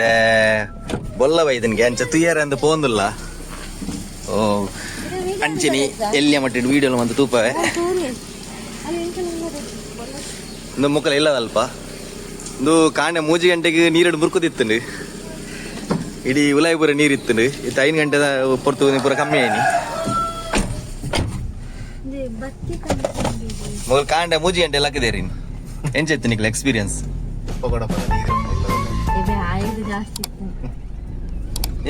ಮತ್ತೆ ಬೊಲ್ಲ ಬೈದನ್ಗೆ ಅಂಚ ತುಯ್ಯಾರ ಅಂತ ಪೋಂದಿಲ್ಲ. ಓ, ಅಂಚಿನಿ ಎಲ್ಲಿಯ ಮಟ್ಟಿನ ವೀಡಿಯೋ ಒಂದು ತೂಪವೆ? ಒಂದು ಮುಕ್ಕಲ ಇಲ್ಲದಲ್ಪ. ಒಂದು ಕಾಂಡೆ ಮೂಜಿ ಗಂಟೆಗೆ ನೀರಡು ಮುರ್ಕುದಿತ್ತಂಡು. ಇಡೀ ಉಲಾಯಿ ಪೂರ ನೀರಿತ್ತುಂಡು. ಇತ್ತು ಐದು ಗಂಟೆದ ಪೊರ್ತು ಪೂರ ಕಮ್ಮಿ ಆಯ್ನಿ. ಮೊದಲು ಕಾಂಡೆ ಮೂಜಿ ಗಂಟೆ ಲಕ್ಕದೇರಿ ಎಂಚೆತ್ತು ನಿಕ್ಲ ಎಕ್ಸ್ಪೀರಿಯನ್ಸ್ ಇದು ಜಾಸ್ತಿ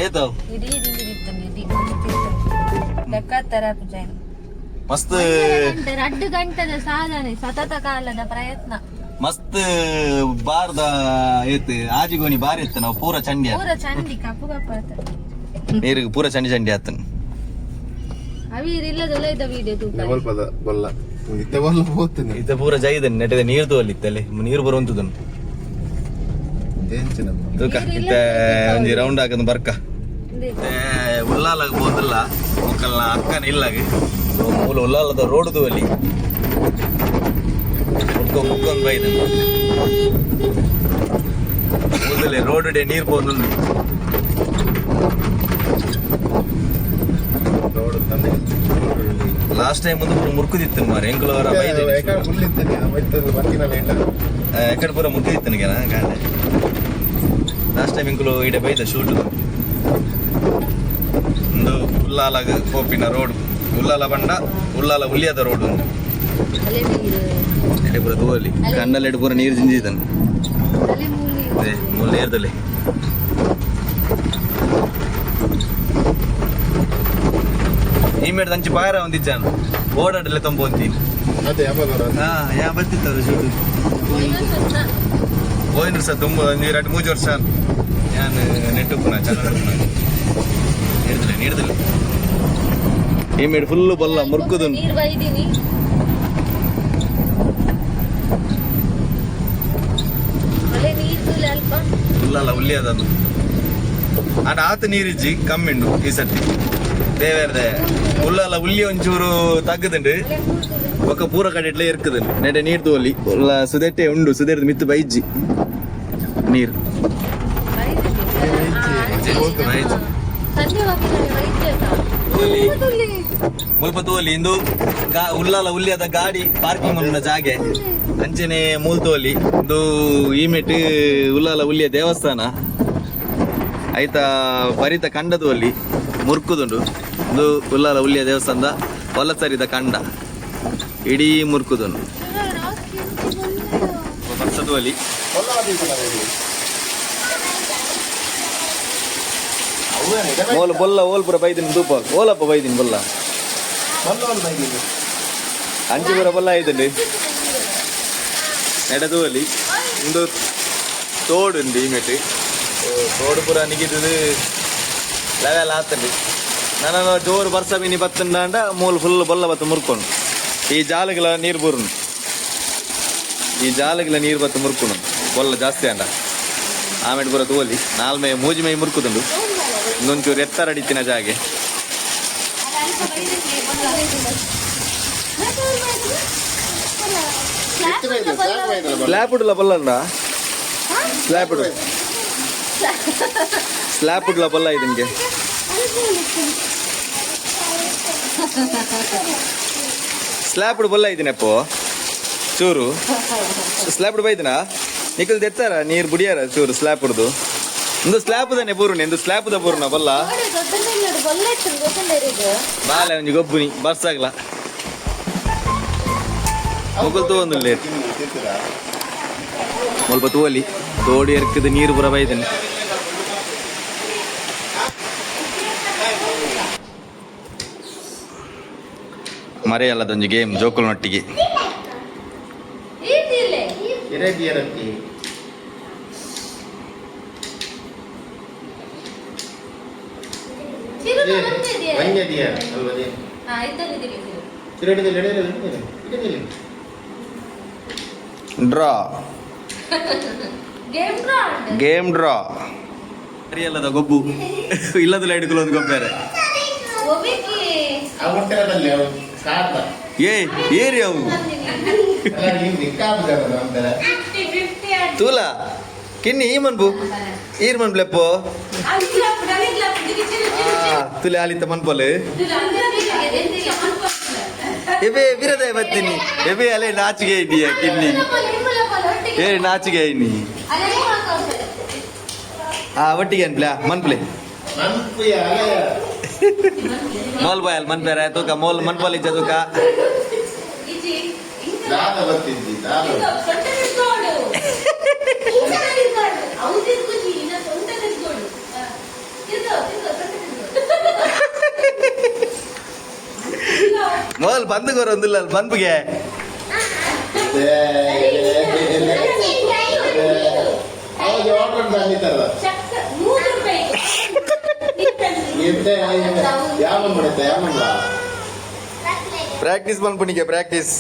ಏತೋ ಇಡೀ ದಿನ ಇತ್ತು ಇಡೀ ಪೂಜಾಯಿನಿ ಮಸ್ತ್. ಎರಡು ಗಂಟೆದ ಸಾಧನೆ ಸತತ ಕಾಲದ ಪ್ರಯತ್ನ. ಮಸ್ತ್ ಬಾರ್ದ ಏತ್ ಆಜಿಗೋನಿ ಬಾರಿ ಇತ್ತು ನಾವು ಪೂರ ಚಂಡಿ. ಪೂರ ಚಂಡಿ ಕಪ್ಪು ಕಪ್ಪ ನೀರಿಗೆ ಪೂರ ಚಂಡಿ ಚಂಡಿ ಆತನ. ಅವೀರ್ ಇಲ್ಲದಲ್ಲ ಇದ್ದ ವಿಡಿಯೋ ತೂಕ. ಬೊಲ್ಲ. ಇತ್ತೆ ಬೊಲ್ಲ ಹೋಗ್ತೀನಿ. ಇತ್ತ ಪೂರ ಜೈದನ್ ನೆಟ್ಟದ ನೀರು ತೋಲಿತ್ತಲ್ಲಿ ನೀರು ಬರುವಂತದನ್ನು. ತೂಕ. ಇತ್ತ ಒಂಜಿ ರೌಂಡ್ ಹಾಕದ್ ಬರ್ಕ. ಉಲ್ಲಾಲಾಗ ಬೋದಿಲ್ಲ. ಮುಕ್ಕಲ್ನ ಅಕ್ಕನ ಇಲ್ಲಾಗ. ಮೂಲ ಉಲ್ಲಾಲದ ರೋಡ್ದು ಅಲ್ಲಿ ಮುಕ್ಕೊ ಮುಕ್ಕೊಂಡ್ ಬೈದ ಕೂದಲೇ ರೋಡ್ ಡೇ ನೀರ್ ಬೋದು ರೋಡ್ ತಂದೆ. ಲಾಸ್ಟ್ ಟೈಮ್ ಒಂದು ಪೂರ ಮುರ್ಕುದಿತ್ತು ಮಾರ. ಎಂಗ್ಳವರ ಬೈದ ಎಕಡೆ ಪೂರ ಮುರ್ಕುದಿತ್ತು ನನಗೆ ಕಾಣೆ ಲಾಸ್ಟ್ ಟೈಮ್ ಇಂಕುಲು ಇಡೆ ಬೈದ ಶೂಟ್ ಒಂದು ಉಲ್ಲಾಲ ಕೋಪಿನ ರೋಡ್ ಉಲ್ಲಾಲ ಬಂಡ ಉಲ್ಲಾಲ ಉಲ್ಲಿಯದ ರೋಡ್ ಒಂದು. ಅಲೆ ನೀರು ಎಡೆ ಪೂರ ತೂವಲ್ಲಿ ಕಣ್ಣಲ್ಲಿ ಎಡೆ ಪೂರ ನೀರು ಜಿಂಜಿದನು. ಮೂಲಿ ನೀರ್ದಲ್ಲಿ ಈ ಮೇಡ್ ದಂಚಿ ಬಾಯರ ಒಂದಿಜ್ಜಾನು. ಓಡಾಡಲೆ ಯಾವಾಗ ಹಾ ಯಾ ಬರ್ತಿತ್ತವ್ರು ಶೂಟ್ ಹೋಯ್ನು ಸರ್ ತುಂಬ ಒಂದು ಎರಡು ಮೂಜು ವರ್ಷ. ನಾನು ನೆಟ್ಟು ಪುನಃ ಚೆನ್ನಾಗಿ ನೀಡಿದ್ರೆ ನೀಡಿದ್ರೆ ಈ ಮೇಡ್ ಫುಲ್ಲು ಬಲ್ಲ ಮುರ್ಕುದು ನೀರ್ ನೀರ್ ಫುಲ್ಲಲ್ಲ ಉಲ್ಲಿ ಅದನ್ನು. ಆಟ ಆತ ನೀರಿಜ್ಜಿ ಕಮ್ಮಿಂಡು ಈ ಸರ್ತಿ. ದೇವೇರ್ದೆ ಉಲ್ಲಲ್ಲ ಉಲ್ಲಿ ಒಂಚೂರು ತಗ್ಗದುಂಡು ಒಕ್ಕ ಪೂರ ಕಡೆ ಇಟ್ಲೇ ಇರ್ಕದನ್ ನೆಡೆ ನೀರ್ ತೋಲಿ. ಉಲ್ಲ ಸುದೆಟ್ಟೆ ಉಂಡು. ಸುದೆರ್ದು ಮಿತ್ತು ಬೈಜ್ಜಿ. ನೀರ್. ಮುಲ್ಪ ತೋಲಿ. ಇಂದು ಉಲ್ಲಾಲ ಉಲ್ಲಿಯಾದ ಗಾಡಿ ಪಾರ್ಕಿಂಗ್ ಮನ್ನ ಜಾಗೆ. ಅಂಚನೆ ಮೂಲ್ ತೋಲಿ. ಇದು ಈಮೆಟ್ ಉಲ್ಲಾಲ ಉಲ್ಲಿಯ ದೇವಸ್ಥಾನ. ಆಯ್ತಾ ಪರಿತ ಕಂಡ ತೋಲಿ. ಮುರ್ಕುದುಂಡು ಇದು ಉಲ್ಲಾಲ ಉಲ್ಲಿಯ ದೇವಸ್ಥಾನದ ವಲಸರಿದ ಕಂಡ. ಇಡೀ ಮುರುಕುದನು. ವರ್ಷದ ಒಲಿ ಓಲ್ ಬೊಲ್ಲ ಓಲ್ಪುರ ಬೈದಿನಿ ದೂಪ ಓಲಪ್ಪ ಬೈದಿನಿ ಬೊಲ್ಲ. ಅಂಜಿ ಅಂಜಿಪುರ ಬೊಲ್ಲ ಆಯ್ತಂಡಿ ನೆಡದು ಒಲಿ ಇಂದು ತೋಡು ಉಂಡು ಈ ಮೆಟ್ಟಿ ತೋಡು ಪುರ ನಿಗಿದು ಲೆವೆಲ್ ಆತಂಡಿ ನಾನು ಜೋರು ಬರ್ಸ ಮೀನಿ ಬತ್ತಂಡ ಮೂಲ ಫುಲ್ ಬೊಲ್ಲ ಬತ್ತು ಮುರ್ಕೊಂಡು. ಈ ಜಾಲಗಳ ನೀರು ಬೂರ್ನು. ಈ ಜಾಲಗಳ ನೀರು ಬತ್ತು ಮುರ್ಕೊಂಡು. ಬೊಲ್ಲ ಜಾಸ್ತಿ ಅಂಡ. ಆಮೇಲೆ ಬರೋದು ತೋಲಿ. ನಾಲ್ಮೆ ಮೂಜಿ ಮೈ ಮುರ್ಕುದುಂಡು. ಇನ್ನೊಂಚೂರು ಎತ್ತರ ಅಡಿತಿನ ಜಾಗೆ. ಸ್ಲ್ಯಾಪ್ ಬೊಲ್ಲ ಬಲ್ಲಂಡ ಸ್ಲ್ಯಾಪ್ ಇಡು ಸ್ಲ್ಯಾಪ್ ಉಡ್ಲ ಬಲ್ಲ ಉಡ್ ಬಲ್ಲ ಇದೀನಪ್ಪೋ ಚೂರು. ಸ್ಲ್ಯಾಪ್ ಉಡ್ ಬೈದಿನ ನಿಖಲ್ ತೆತ್ತಾರ ನೀರ್ ಬುಡಿಯಾರ ಚೂರು ಸ್ಲ್ಯಾಪ್ ಹುಡ್ದು ಒಂದು ಸ್ಲ್ಯಾಪ್ ದನೆ ಬೂರ್ಣ ಎಂದು ಸ್ಲ್ಯಾಪ್ ದ ಬೂರ್ಣ ಬಲ್ಲ ಬಾಲೆ ಒಂಜಿ ಗೊಬ್ಬುನಿ ಬರ್ಸಾಗ್ಲ ಮುಗುಲ್ ತಗೊಂಡು ಲೇಟ್ ಸ್ವಲ್ಪ ತೂವಲಿ ತೋಡಿ ಎರ್ಕದ ನೀರು ಪುರ ಬೈದನೆ ಮರೆಯಲ್ಲದೊಂದು ಗೇಮ್ ಜೋಕುಲ್ನೊಟ್ಟಿಗೆ ಡ್ರಾ. ಗೇಮ್ ಡ್ರಾ ಮರೆಯಲ್ಲದ ಗೊಬ್ಬು? ಇಲ್ಲದ ಹಿಡ್ಕೊಳ್ಳೋ ಒಂದು ಗೊಬ್ಬರ ಏ ಏರಿ ಅವು ತೂಲ ಕಿನ್ನಿ ಈ ಮನ್ಪು ಈರ್ ಮನ್ಪ್ಲೆಪ್ಪೋ ತುಲೆ ಆಲಿತ ಮನ್ಪೊಲೆ ಎಬೆ ವಿರದ ಬತ್ತೀನಿ. ಎಬೆ ಅಲೆ ನಾಚಿಗೆ ಇದೀಯ ಕಿನ್ನಿ. ಏ ನಾಚಿಗೆ ಐನಿ ಆ ಒಟ್ಟಿಗೆ ಅನ್ಪ್ಲೆ ಮನ್ಪ್ಲೆ. ಮನ್ಪುಯ ಬಾಯ್ ಮೋಲ್ ಮನ್ ಬೇರೆ ತೂಕ ಮೋಲ್ ಬಾಲ್ ಇಜ್ಜ ತೂಕ. ಮೊದಲು ಮೋಲ್ ಬಂದು ಗೊರ ಒಂದಿಲ್ಲ ಬಂದ್ಬಿಗೆ. ಬಂದಿತ್ತಲ್ಲ ಎಂತ ಯಾವ ಮಾಡುತ್ತೆ ಯಾವ ಮಾಡ ಪ್ರಾಕ್ಟೀಸ್ ಬಂದ್ಬಿಟ್ಟಿಗೆ ಪ್ರಾಕ್ಟೀಸ್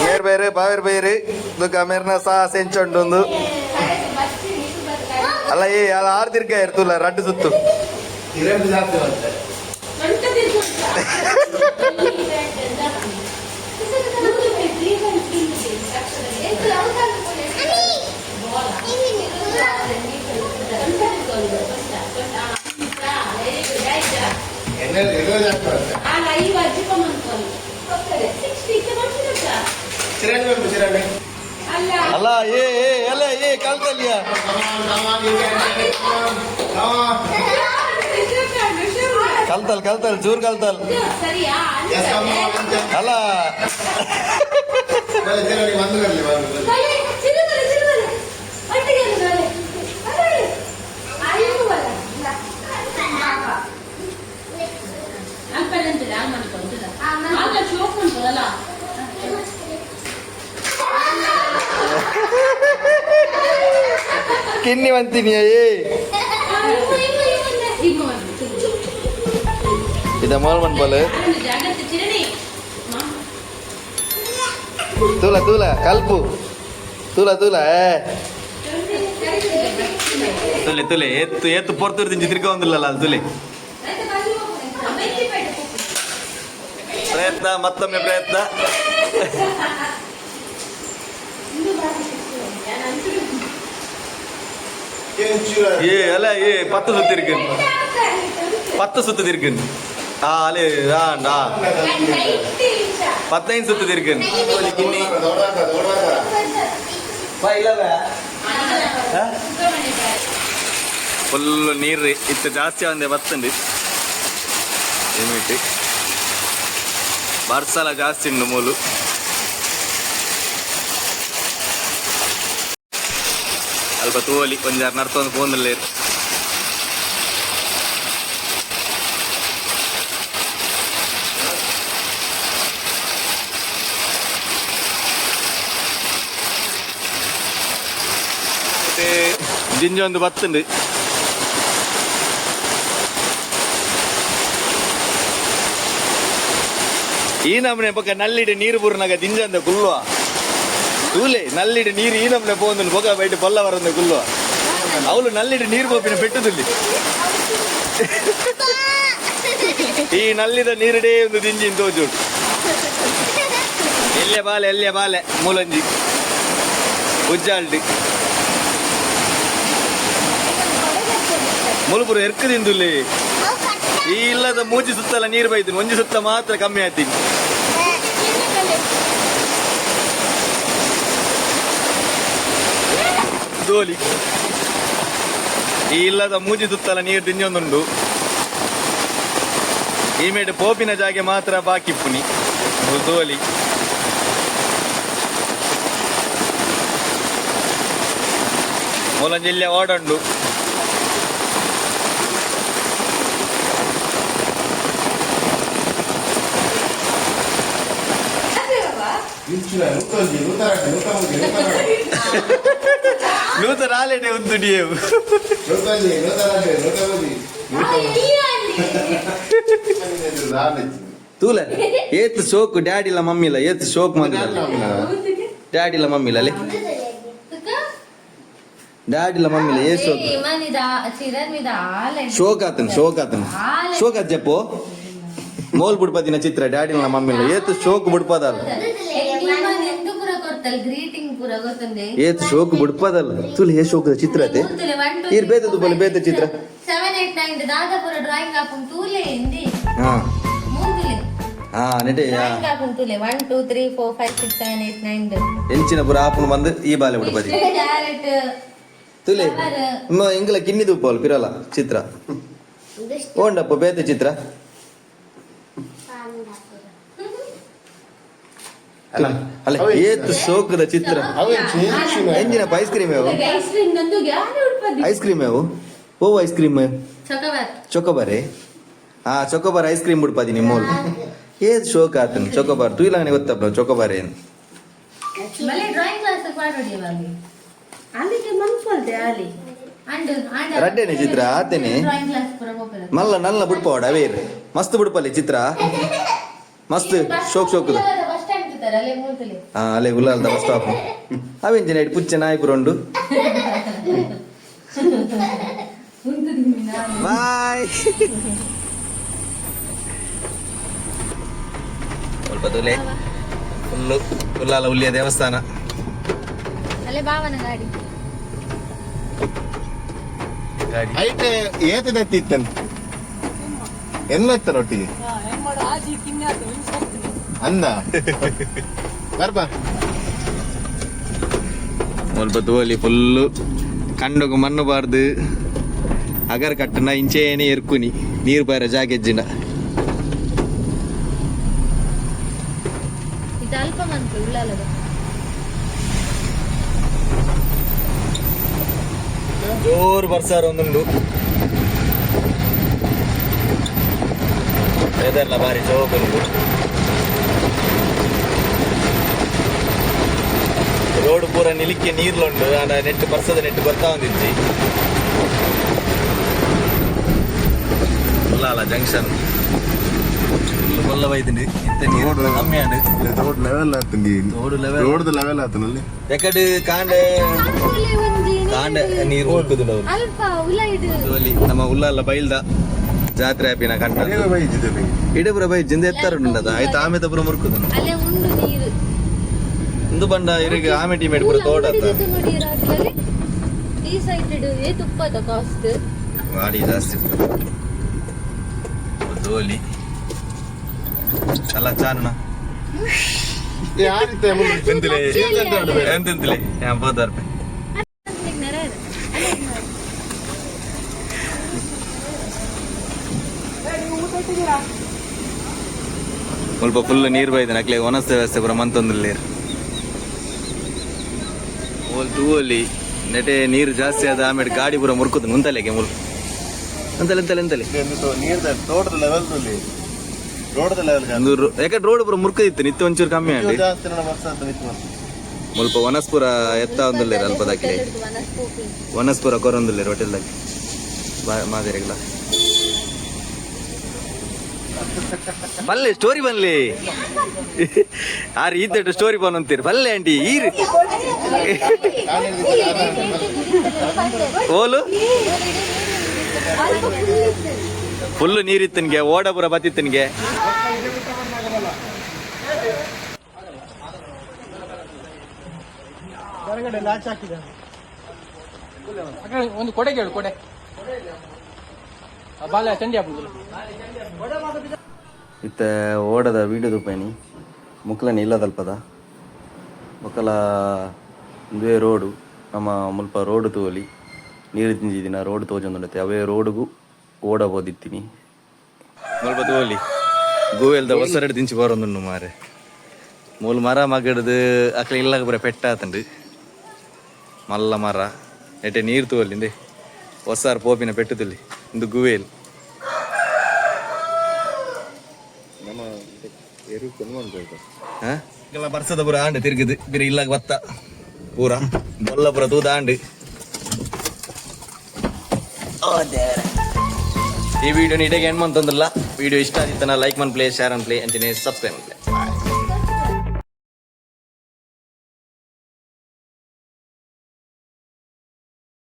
ಮೇರ್ ಬೇರೆ ಬಾವೇರ್ ಬೇರೆ. ದುಃಖ ಮೇರ್ನ ಸಹ ಸೆಂಚೊಂಡು ಅಲ್ಲ ಏ ಅಲ್ಲ ಆರು ತಿರ್ಗ ಇರ್ತಲ್ಲ ರಡ್ಡು ಸುತ್ತು ಎರಡು ಜಾಸ್ತಿ ಬರುತ್ತೆ ಎಣ್ಣೆ ಎರಡು ಜಾಸ್ತಿ ಬರುತ್ತೆ ಚಿರಂಜಿ ಉಂಟು ಚಿರಂಜಿ ಅಲ್ಲ. ಏ ಏ ಅಲ್ಲ ಏ ಕಲ್ತಲ್ಯ ಕಲ್ತಲ್ ಕಲ್ತಲ್ ಜೋರ್ ಕಲ್ತಲ್. ಸರಿಯಾ? ಅಲ್ಲ. ಚಿರಂಜಿ ಬಂದು ಬರಲಿ ಬಂದು ಕಿನ್ನಿ ಬಂತೀನಿ ಏ ಇದ ಮೋಲ್ తూల తూల కలుపు తూల తూల ತುಲೆ ತುಲೆ ಎತ್ತು ಎತ್ತು ಪೊರ್ತು ತಿಂಚಿ ತಿರ್ಗ ಒಂದಿಲ್ಲಲ್ಲ ಅದು ತುಲೆ ಪ್ರಯತ್ನ ಮತ್ತೊಮ್ಮೆ ಪ್ರಯತ್ನ ஏ அல்ல ஏ பத்து சுத்து இருக்கு பத்து சுத்து இருக்கு ஆ அலே ஆ பத்தையும் சுத்து இருக்கு கிண்ணி ಫುಲ್ ನೀರು ಇತ್ತು ಜಾಸ್ತಿ ಒಂದೇ ಬತ್ತಂಡು ಏಮಿಟ್ಟು ಬರ್ಸಲ ಜಾಸ್ತಿ ಉಂಡು ಮೂಲು ಅಲ್ಪ ತೂವಲಿ ಒಂಜಾರು ನಡ್ತೊಂದು ಫೋನಲ್ಲೇ ಮತ್ತೆ ಜಿಂಜ ಒಂದು ಬತ್ತುಂಡು ಈ ನಮ್ನೆ ಬಗ್ಗೆ ನಲ್ಲಿಡಿ ನೀರು ಬುರ್ನಾಗ ದಿಂಜಂದ ಕುಲ್ವ ತೂಲೆ, ನಲ್ಲಿಡಿ ನೀರು ಈ ನಮ್ನೆ ಪೋಂದು ಪೊಗ ಬೈಟ್ ಪೊಲ್ಲ ಬರಂದ ಗುಲ್ವ. ಅವಳು ನಲ್ಲಿಡಿ ನೀರು ಬೋಪಿನ ಬೆಟ್ಟದಲ್ಲಿ ಈ ನಲ್ಲಿದ ನೀರಿಡೇ ಒಂದು ದಿಂಜಿನ ತೋಜು ಎಲ್ಲೆ ಬಾಲೆ ಎಲ್ಲೆ ಬಾಲೆ, ಮೂಲಂಜಿ. ಉಜ್ಜಾಲ್ಡಿ ಮುಳುಪುರ ಎರ್ಕದಿಂದ ಈ ಇಲ್ಲದ ಮೂಜಿ ಸುತ್ತಲ ನೀರು ಬೈತೀನಿ. ಒಂಜಿ ಸುತ್ತ ಮಾತ್ರ ಕಮ್ಮಿ ಆಯ್ತೀನಿ. ದೋಲಿ. ಈ ಇಲ್ಲದ ಮೂಜಿ ಸುತ್ತಲ ನೀರು ತಿಂಜೊಂದುಂಡು ಈ ಮೇಡ್ ಪೋಪಿನ ಜಾಗೆ ಮಾತ್ರ ಬಾಕಿ ಪುನಿ. ದೋಲಿ. ಮೂಲಂಜಿಲ್ಲೆ ಓಡಂಡು. ಲುತರ ಇಲ್ಲಿ ಲುತರ ಇಲ್ಲಿ ಒಂದು ಎಲ್ಲ ಲುತರ ಏತ್ ಶೋಕ್ ಡ್ಯಾಡಿ ಇಲ್ಲ ಮಮ್ಮಿ ಇಲ್ಲ ಶೋಕ್ ಡ್ಯಾಡಿ ಇಲ್ಲ ಮಮ್ಮಿ ಇಲ್ಲ ಡ್ಯಾಡಿ ಇಲ್ಲ ಮಮ್ಮಿ ಇಲ್ಲ ಯಾ ಶೋಕ್ ಇimani da siran mida aale shok hatna shok hatna aale shok adyapo mol greeting ಏತ್ ಶೋಕ್ ಬಿಡ್ಪದಲ್ಲ. ತುಲ್ ಹೇ ಶೋಕದ ಚಿತ್ರ ಅದೇ. ಇರ್ ಬೇತ ತುಪ್ಪಲ ಬೇತ ಚಿತ್ರ. ಹಾ. ಹಾ ಎಂಚಿನ ಈ ಬಾಲೆ ತುಲೆ ಇಂಗ್ಲ ಕಿನ್ನಿದು ಪಿರಲ್ಲ ಚಿತ್ರ. ಓಂಡಪ್ಪ ಬೇತ ಚಿತ್ರ. ಅಲ್ಲ ಅಲ್ಲ ಏತ್ ಶೋಕದ ಚಿತ್ರ. ಅವೇ ಚೇಂಜಿನ ಎಂಜಿನ ಐಸ್ ಕ್ರೀಮ್ ಯಾವ? ಐಸ್ ಕ್ರೀಮ್ ನಂದು ಯಾರು ಉಡ್ಪದಿ ಐಸ್ ಕ್ರೀಮ್ ಯಾವು? ಓ ಐಸ್ ಕ್ರೀಮ್. ಚೊಕಬಾರ್. ಚೊಕೊಬಾರೆ? ಹಾ ಚೊಕೊಬಾರ್ ಐಸ್ ಕ್ರೀಮ್ ಬಿಡ್ಪದಿ ನಿಮ್ಮ ಏದ್ ಶೋಕ ಆತನ ಚೊಕೊಬಾರ್? ತು ಇಲ್ಲ ಗೊತ್ತಪ್ಪ ಚೊಕೊಬಾರ್ ಏನು ರಡ್ಡೇನೆ ಚಿತ್ರ ಆತೇನೆ. ಡ್ರಾಯಿಂಗ್ ಕ್ಲಾಸ್ ಪೂರ ಹೋಗ್ಬೇಡ ಮಲ್ಲ ನಲ್ಲ ಬಿಡ್ಪಾಡ ಅವೇರ್. ಮಸ್ತ್ ಬಿಡ್ಪಲ್ಲಿ ಚಿತ್ರ. ಮಸ್ತ್ ಶೋಕ್ ಶೋಕದ. ಗುಲಾಲ್ದ ಬಸ್ ಸ್ಟಾಪ್ ಅವೆಂಜಿನ ಇಟ್ಟು ಪುಚ್ಚ ನಾಯಿ ಪುರಂಡು ಬಾಯ್. ಸ್ವಲ್ಪ ತುಲೆ. ಫುಲ್ಲು ಫುಲ್ಲಾಲ ಹುಲ್ಲಿಯ ದೇವಸ್ಥಾನ. ಅಲ್ಲೇ ಭಾವನ ಗಾಡಿ. ಗಾಡಿ. ಐತೆ ಏತದ ಎತ್ತಿತ್ತನ್ ಎಲ್ಲ ಎತ್ತರೊಟ್ಟಿಗೆ? ಅಂದ ಬರ್ಬಾ ಸ್ವಲ್ಪ ತೋಲಿ ಫುಲ್ಲು. ಕಂಡೋಗ ಮಣ್ಣು ಬಾರ್ದು. ಅಗರ್ ಕಟ್ಟನ ಇಂಚೇನೆ ಎರ್ಕುನಿ ನೀರು ಬಾರ ಜಾಗೆಜ್ಜಿನ ಜೋರು ಬರ್ಸಾರ ಒಂದುಂಡು ವೆದರ್ಲ ಬಾರಿ ಜೋಗುಂಡು ರೋಡ್ ಪೂರ ನಿಲಿಕ್ಕೆ ನೀರ್ಲುಂಡು ಆನ ನೆಟ್ ಬರ್ಸದ ನೆಟ್ ಬರ್ತಾ ಒಂದಿಜ್ಜಿ ಉಲ್ಲಾಲ ಜಂಕ್ಷನ್ ಕೊಲ್ಲ ಬೈದಿನಿ ಇತ್ತ ನೀರು ಕಮ್ಮಿ ಆಂಡು ರೋಡ್ ಲೆವೆಲ್ ಆತಂಡಿ ರೋಡ್ level. ರೋಡ್ ಲೆವೆಲ್ ಆತನಲ್ಲಿ ಎಕಡೆ ಕಾಂಡೆ ಕಾಂಡೆ ನೀರು ಹೋಗುದುಂಡು ಅವ್ರು ಅಲ್ಪ ಉಲ್ಲ ಇದು ಅಲ್ಲಿ ನಮ್ಮ ಉಲ್ಲಾಲ ಬೈಲ್ದ ಜಾತ್ರೆ ಆಪಿನ ಕಂಡ ಅದೇ ಬೈಜಿದೆ ಇಡಪುರ ಬೈ ಜಿಂದ ಎತ್ತಾರುಂಡದ ಆಯ್ತು ಆಮೆ ತಪುರ ಮುರುಕುದು ಅಲ್ಲೇ ಉಂಡು ನೀರು ಇಂದು ಬಂಡ ಇರಿಗೆ ಆಮೆಟಿ ಟೀಮ್ ಪುರ ತೋಟ ಈ ಸೈಡ್ ಏ ತುಪ್ಪದ ಕಾಸ್ಟ್ ಗಾಡಿ ಜಾಸ್ತಿ ದೋಲಿ ಅಲ್ಲ ಯಾರಿತ್ತೆ ಎಂತಿಲೆ ಎಂತೆಂತಿಲೆ ಎಂಬತ್ತು ರೂಪಾಯಿ. ಸ್ವಲ್ಪ ಫುಲ್ ನೀರು ಬೈದೆ ನಕ್ಲೆ ಒನಸ್ತೆ ವ್ಯವಸ್ಥೆ ಪುರ ಮಂತೊಂದಿಲ್ಲ ಓಲ್ ತೂವಲ್ಲಿ ನೆಟೆ ನೀರು ಜಾಸ್ತಿ ಆದ ಆಮೇಲೆ ಗಾಡಿ ಪೂರ ಮುರ್ಕುದು ಮುಂತಲೆಗೆ ಮುಲ್. ಅಂತಲೆ ಎಂತಲೆ ನೀರ್ದ ತೋಟದ ಲೆವೆಲ್ ರೋಡದ ಲೆವೆಲ್ ಒಂದು ಯಾಕಂದ್ರೆ ರೋಡ್ ಪೂರ ಮುರ್ಕದಿತ್ತು ನಿತ್ಯ ಒಂಚೂರು ಕಮ್ಮಿ ಆಗಿ ಮುಲ್ಪ ವನಸ್ಪುರ ಎತ್ತ ಒಂದಿಲ್ಲ ಅಲ್ಪದಾಕಿ ವನಸ್ಪುರ. ಕೊರೊಂದಿಲ್ಲ ಹೋಟೆಲ್ದಾಗೆ ಮಾದರಿಗಳ ಬಲ್ಲೆ ಸ್ಟೋರಿ ಬನ್ಲಿ ಆರ್ ರೀತಿ ಸ್ಟೋರಿ ಬನ್ ಅಂತೀರಿ ಬಲ್ಲೆ ಆಂಟಿ ಈರಿ ಓಲು? ಫುಲ್ಲು ನೀರಿತ್ತನ್ಗೆ ಓಡಪುರ ಬತ್ತಿತ್ತನ್ಗೆ. ಒಂದು ಕೊಡೆ ಕೇಳು ಕೊಡೆ. ಆ ಬಾಲ ಚಂಡಿ ಹಾಕುದಿಲ್ಲ. ಇತ್ತ ಓಡದ ವೀಡಿಯೋ ಪೈನಿ ಮುಕ್ಲನಿ ಇಲ್ಲದಲ್ಪದ. ಮುಕ್ಕಲ ಒಂದೇ ರೋಡು, ನಮ್ಮ ಮುಲ್ಪ ರೋಡ್ ತೋಲಿ. ನೀರು ತಿಂದಿದ್ದೀನ ರೋಡ್ ತೋಜೊಂದುಂಡತೆ ಅವೇ ರೋಡ್ಗೂ ಓಡಬೋದಿತ್ತೀನಿ. ಮುಲ್ಪ ತೋಲಿ. ಗೋವೆಲ್ದ ಹೊಸರಡು ತಿಂಚಿ ಬರೋದು ಮಾರೆ. ಮೂಲ ಮರ ಮಗಡ್ದು ಅಕ್ಲ ಇಲ್ಲಾಗ ಬರ ಪೆಟ್ಟಾತಂಡು ಮಲ್ಲ ಮರ. ನೆಟ್ಟೆ ನೀರು ತೋಲಿಂದೆ ಹೊಸಾರು ಪೋಪಿನ ಪೆಟ್ಟು ತುಲಿ. ಇಂದು ಗುವೇಲ್. ಹಾ? ಎಲ್ಲ ಬರ್ಸದ ಪುರ ಆಂಡೆ ತಿರ್ಗಿದು ಬಿರಿ ಇಲ್ಲಾಗ ಬತ್ತ ಪೂರ. ಬೊಲ್ಲ ಪುರ ತೂದ ಆಂಡ್. ಈ ವಿಡಿಯೋ ನೀಟಾಗಿ ಏನ್ ಮಂತಂದ್ರಲ್ಲ ವಿಡಿಯೋ ಇಷ್ಟ ಆಗಿತ್ತನ ಲೈಕ್ ಮನ್ ಪ್ಲೇ ಶೇರ್ ಅನ್ ಪ್ಲೇ ಅಂಚನೆ ಸಬ್ಸ್ಕ್ರೈಬ್ ಪ್ಲೇ